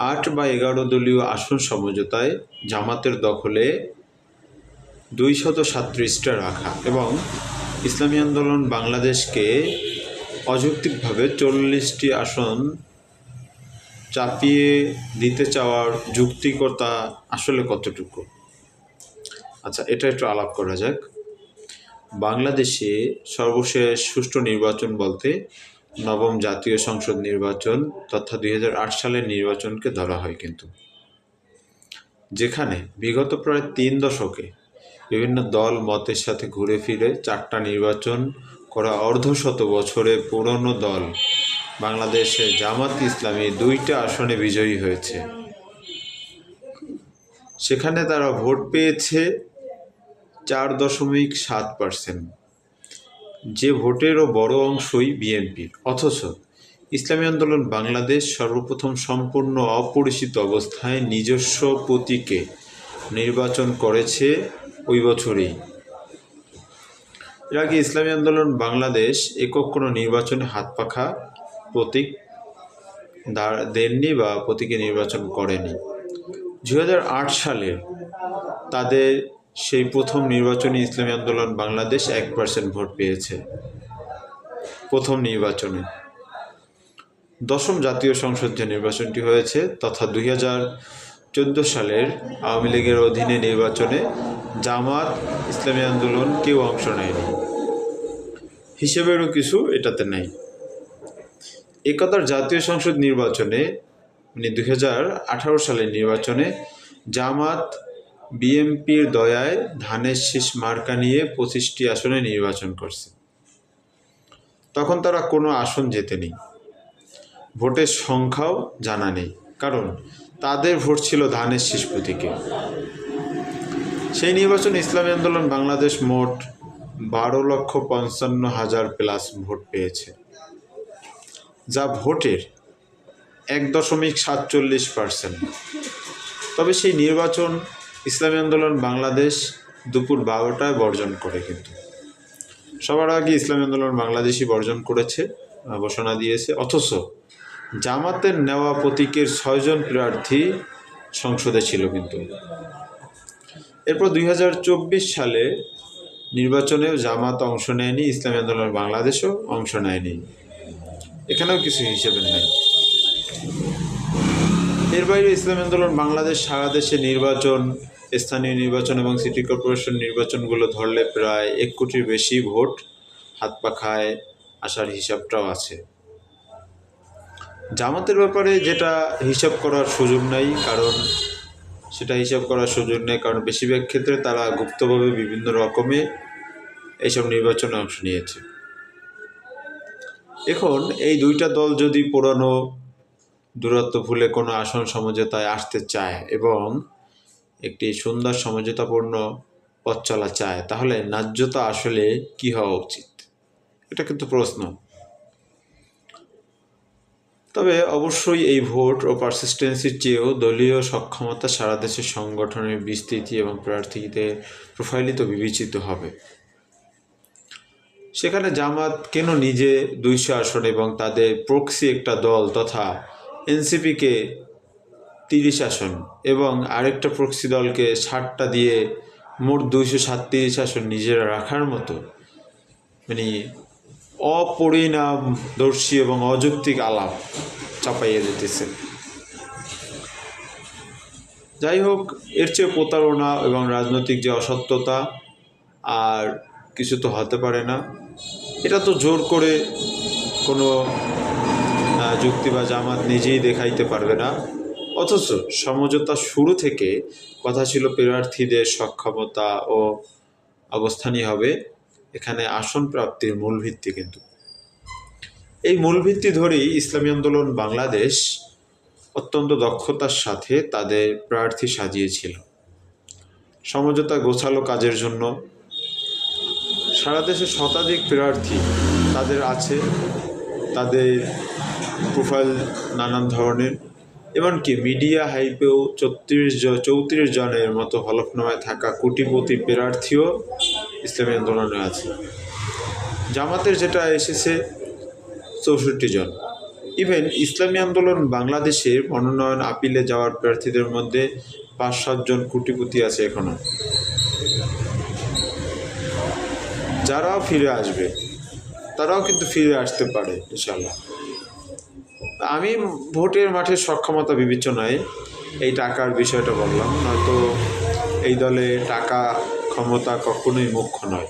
আট বা এগারো দলীয় আসন সমঝোতায় জামাতের দখলে দুই শত সাতত্রিশটা রাখা এবং ইসলামী আন্দোলন বাংলাদেশকে অযৌক্তিকভাবে চল্লিশটি আসন চাপিয়ে দিতে চাওয়ার যুক্তিকতা আসলে কতটুকু? আচ্ছা এটা একটু আলাপ করা যাক। বাংলাদেশে সর্বশেষ সুষ্ঠু নির্বাচন বলতে নবম জাতীয় সংসদ নির্বাচন তথা দুই হাজার আট সালের নির্বাচনকে ধরা হয় কিন্তু। যেখানে বিগত প্রায় তিন দশকে বিভিন্ন দল মতের সাথে ঘুরে ফিরে চারটা নির্বাচন করা অর্ধশত বছরে পুরনো দল বাংলাদেশে জামাত ইসলামী দুইটা আসনে বিজয়ী হয়েছে। সেখানে তারা ভোট পেয়েছে চার দশমিক সাত পার্সেন্ট। যে ভোটেরও বড় অংশই বিএনপির অথচ ইসলামী আন্দোলন বাংলাদেশ সর্বপ্রথম সম্পূর্ণ অপরিচিত অবস্থায় নিজস্ব প্রতীকে নির্বাচন করেছে ওই বছরেই। এর আগে ইসলামী আন্দোলন বাংলাদেশ একক কোনো নির্বাচনে হাত পাখা প্রতীক দেননি বা প্রতীকে নির্বাচন করেনি। দু সালে তাদের সেই প্রথম নির্বাচনে ইসলামী আন্দোলন বাংলাদেশ এক পার্সেন্ট ভোট পেয়েছে। প্রথম নির্বাচনে। দশম জাতীয় সংসদ যে নির্বাচনটি হয়েছে তথা দুই হাজার চোদ্দ সালের আওয়ামী লীগের অধীনে নির্বাচনে জামাত ইসলামী আন্দোলন কেউ অংশ নেয়নি। হিসেবেরও কিছু এটাতে নেই। একতার জাতীয় সংসদ নির্বাচনে মানে দুই হাজার আঠারো সালের নির্বাচনে জামাত বিএমপির দয়ায় ধানের শীষ মার্কা নিয়ে পঁচিশটি আসনে নির্বাচন করছে। তখন তারা কোনো আসন জেতেনি ভোটের সংখ্যাও জানা নেই, কারণ তাদের ভোট ছিল ধানের শীষ প্রতীকে। সেই নির্বাচন ইসলামী আন্দোলন বাংলাদেশ মোট বারো লক্ষ পঞ্চান্ন হাজার প্লাস ভোট পেয়েছে, যা ভোটের এক দশমিক সাতচল্লিশ পার্সেন্ট। তবে সেই নির্বাচন ইসলামী আন্দোলন বাংলাদেশ দুপুর বারোটায় বর্জন করে কিন্তু। সবার আগে ইসলামী আন্দোলন বাংলাদেশই বর্জন করেছে ঘোষণা দিয়েছে। অথচ জামাতের নেওয়া প্রতীকের ছয়জন প্রার্থী সংসদে ছিল কিন্তু। এরপর দুই হাজার চব্বিশ সালে নির্বাচনেও জামাত অংশ নেয়নি, ইসলামী আন্দোলন বাংলাদেশও অংশ নেয়নি। এখানেও কিছু হিসেবে নেই। এর বাইরে ইসলামী আন্দোলন বাংলাদেশ, সারা দেশে নির্বাচন, স্থানীয় নির্বাচন এবং সিটি কর্পোরেশন নির্বাচনগুলো ধরলে প্রায় এক কোটির বেশি ভোট হাত পাখায় আসার হিসাবটাও আছে। জামাতের ব্যাপারে যেটা হিসাব করার সুযোগ নাই, কারণ সেটা হিসাব করার সুযোগ নেই, কারণ বেশিরভাগ ক্ষেত্রে তারা গুপ্তভাবে বিভিন্ন রকমে এইসব নির্বাচনে অংশ নিয়েছে। এখন এই দুইটা দল যদি পুরানো দূরত্ব ভুলে কোনো আসন সমঝোতায় আসতে চায় এবং একটি সুন্দর সমঝোতাপূর্ণ পথ চলা চায়, তাহলে ন্যায্যতা আসলে কি হওয়া উচিত? এটা কিন্তু প্রশ্ন। তবে অবশ্যই এই ভোট ও পারসিস্টেন্সির চেয়েও দলীয় সক্ষমতা সারা দেশের সংগঠনের বিস্তৃতি এবং প্রার্থীদের প্রোফাইলিত বিবেচিত হবে। সেখানে জামাত কেন নিজে দুইশো আসন এবং তাদের প্রক্সি একটা দল তথা এনসিপিকে তিরিশ আসন এবং আরেকটা প্রক্সি দলকে ষাটটা দিয়ে মোট দুইশো সাতত্রিশ আসন নিজেরা রাখার মতো মানে অপরিণামদর্শী এবং অযৌক্তিক আলাপ চাপাইয়ে দিতেছে। যাই হোক, এর চেয়ে প্রতারণা এবং রাজনৈতিক যে অসত্যতা আর কিছু তো হতে পারে না। এটা তো জোর করে কোনো যুক্তি বা জামাত নিজেই দেখাইতে পারবে না। অথচ সমঝোতা শুরু থেকে কথা ছিল প্রার্থীদের সক্ষমতা ও অবস্থানই হবে। এখানে আসন প্রাপ্তির মূল ভিত্তি কিন্তু। এই মূল ভিত্তি ধরেই ইসলামী আন্দোলন বাংলাদেশ অত্যন্ত দক্ষতার সাথে তাদের প্রার্থী সাজিয়েছিল। সমঝোতা গোছালো কাজের জন্য সারা দেশে শতাধিক প্রার্থী তাদের আছে। তাদের প্রোফাইল নানান ধরনের। এমনকি মিডিয়া হাইপেও চৌত্রিশ চৌত্রিশ জনের মতো হলফনামায় থাকা কোটিপতি প্রার্থীও ইসলামী আন্দোলনে আছে। জামাতের যেটা এসেছে, চৌষট্টি জন। ইভেন ইসলামী আন্দোলন বাংলাদেশের মনোনয়ন আপিলে যাওয়ার প্রার্থীদের মধ্যে পাঁচ সাতজন কোটিপতি আছে এখনও যারাও ফিরে আসবে, তারাও কিন্তু ফিরে আসতে পারে ইনশাল্লাহ আমি ভোটের মাঠের সক্ষমতা বিবেচনায় এই টাকার বিষয়টা বললাম, নয়তো এই দলে টাকা ক্ষমতা কখনোই মুখ্য নয়।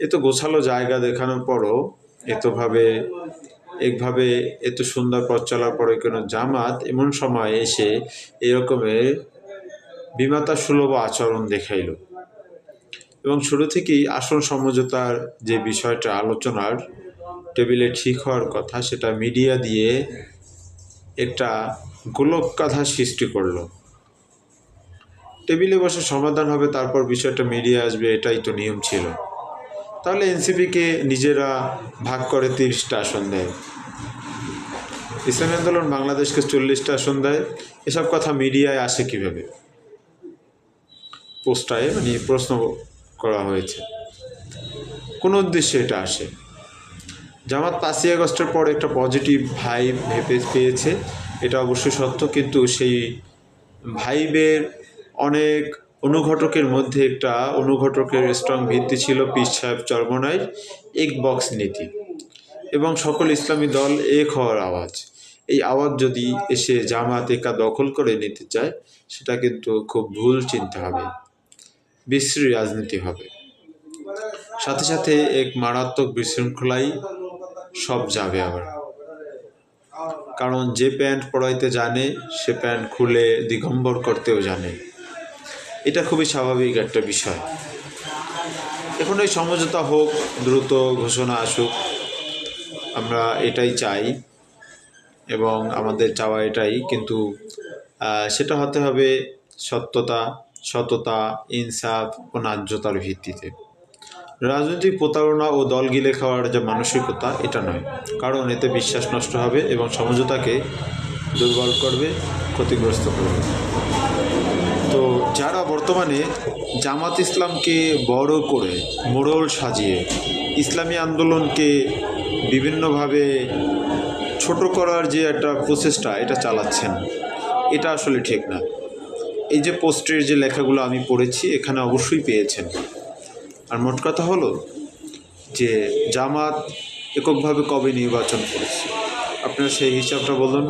এত গোছালো জায়গা দেখানোর পরও এতভাবে একভাবে এত সুন্দর পথ চলার পরে কোনো জামাত এমন সময় এসে এরকমের বিমাতা সুলভ আচরণ দেখাইল। এবং শুরু থেকেই আসন সমঝোতার যে বিষয়টা আলোচনার টেবিলে ঠিক হওয়ার কথা সেটা মিডিয়া দিয়ে একটা গোলক কাঁথা সৃষ্টি করল। টেবিলে বসে সমাধান হবে, তারপর বিষয়টা মিডিয়া আসবে, এটাই তো নিয়ম ছিল। তাহলে এনসিপিকে নিজেরা ভাগ করে তিরিশটা আসন দেয়। ইসলামী আন্দোলন বাংলাদেশকে চল্লিশটা আসন দেয়। এসব কথা মিডিয়ায় আসে কীভাবে? পোস্টায় মানে প্রশ্ন করা হয়েছে। কোন উদ্দেশ্যে এটা আসে? জামাত পাঁচই আগস্টের পর একটা পজিটিভ ভাইব ভেবে পেয়েছে। এটা অবশ্যই সত্য, কিন্তু সেই ভাইবের অনেক অনুঘটকের মধ্যে একটা অনুঘটকের স্ট্রং ভিত্তি ছিল পীর সাহেব চরমনাইর এক বক্স নীতি। এবং সকল ইসলামী দল এক হওয়ার আওয়াজ। এই আওয়াজ যদি এসে জামাত একা দখল করে নিতে চায়, সেটা কিন্তু খুব ভুল চিন্তা হবে। বিশ্রী রাজনীতি হবে। সাথে সাথে এক মারাত্মক বিশৃঙ্খলাই সব যাবে আবার। কারণ যে প্যান্ট পরাইতে জানে, সে প্যান্ট খুলে দিগম্বর করতেও জানে। এটা খুবই স্বাভাবিক একটা বিষয়। এখন এই সমঝোতা হোক, দ্রুত ঘোষণা আসুক, আমরা এটাই চাই এবং আমাদের চাওয়া এটাই। কিন্তু সেটা হতে হবে সত্যতা, সততা, ইনসাফ ও ন্যায্যতার ভিত্তিতে। রাজনৈতিক প্রতারণা ও দল গিলে খাওয়ার যে মানসিকতা, এটা নয়। কারণ এতে বিশ্বাস নষ্ট হবে এবং সমঝোতাকে দুর্বল করবে, ক্ষতিগ্রস্ত করবে। তো যারা বর্তমানে জামাত ইসলামকে বড় করে মোড়ল সাজিয়ে ইসলামী আন্দোলনকে বিভিন্নভাবে ছোট করার যে একটা প্রচেষ্টা, এটা চালাচ্ছেন, এটা আসলে ঠিক না। এই যে পোস্টের যে লেখাগুলো আমি পড়েছি, এখানে অবশ্যই পেয়েছেন। আর মোট কথা হলো যে জামাত এককভাবে কবে নির্বাচন করেছে? আপনারা সেই হিসাবটা বলুন।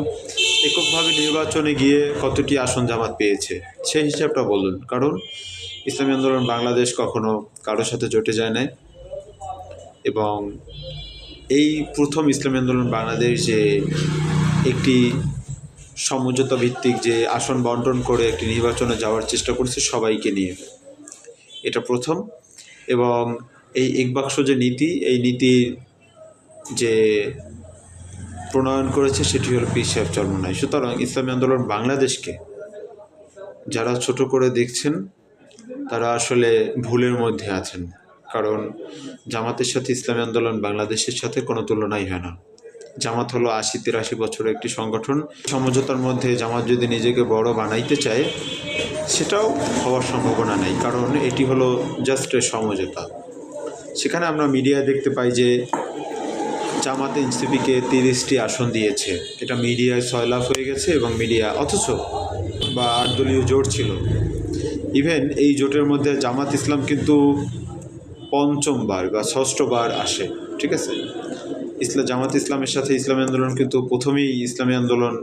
এককভাবে নির্বাচনে গিয়ে কতটি আসন জামাত পেয়েছে, সেই হিসাবটা বলুন। কারণ ইসলামী আন্দোলন বাংলাদেশ কখনো কারোর সাথে জোটে যায় নাই এবং এই প্রথম ইসলামী আন্দোলন বাংলাদেশ যে একটি সমঝোতা ভিত্তিক যে আসন বন্টন করে একটি নির্বাচনে যাওয়ার চেষ্টা করছে সবাইকে নিয়ে। এটা প্রথম। এবং এই একবাক্স যে নীতি, এই নীতি যে প্রণয়ন করেছে, সেটি হলো পীর সাহেব চরমনাই সুতরাং ইসলামী আন্দোলন বাংলাদেশকে যারা ছোট করে দেখছেন, তারা আসলে ভুলের মধ্যে আছেন। কারণ জামাতের সাথে ইসলামী আন্দোলন বাংলাদেশের সাথে কোনো তুলনাই হয় না। জামাত হলো আশি তিরাশি বছরের একটি সংগঠন। সমঝোতার মধ্যে জামাত যদি নিজেকে বড় বানাইতে চায় সেটাও হওয়ার সম্ভাবনা নেই, কারণ এটি হলো জাস্ট সমঝোতা। সেখানে আমরা মিডিয়ায় দেখতে পাই যে জামাত এনসিপিকে তিরিশটি আসন দিয়েছে। এটা মিডিয়ায় সয়লাভ হয়ে গেছে এবং মিডিয়া অথচ বা আটদলীয় জোট ছিল। ইভেন এই জোটের মধ্যে জামাত ইসলাম কিন্তু পঞ্চমবার বা ষষ্ঠবার আসে, ঠিক আছে? ইসলাম জামাত ইসলামের সাথে ইসলামী আন্দোলন কিন্তু প্রথমেই ইসলামী আন্দোলন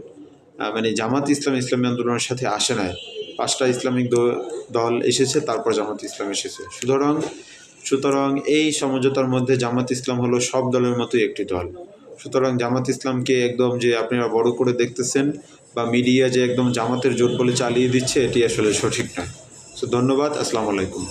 মানে জামাত ইসলাম ইসলামী আন্দোলনের সাথে আসে নাই। পাঁচটা ইসলামিক দল এসেছে, তারপর জামাত ইসলাম এসেছে। সুতরাং সুতরাং এই সমঝোতার মধ্যে জামাত ইসলাম হলো সব দলের মতোই একটি দল। সুতরাং জামাত ইসলামকে একদম যে আপনারা বড় করে দেখতেছেন বা মিডিয়া যে একদম জামাতের জোট বলে চালিয়ে দিচ্ছে, এটি আসলে সঠিক নয়। সো ধন্যবাদ, আসসালামু আলাইকুম।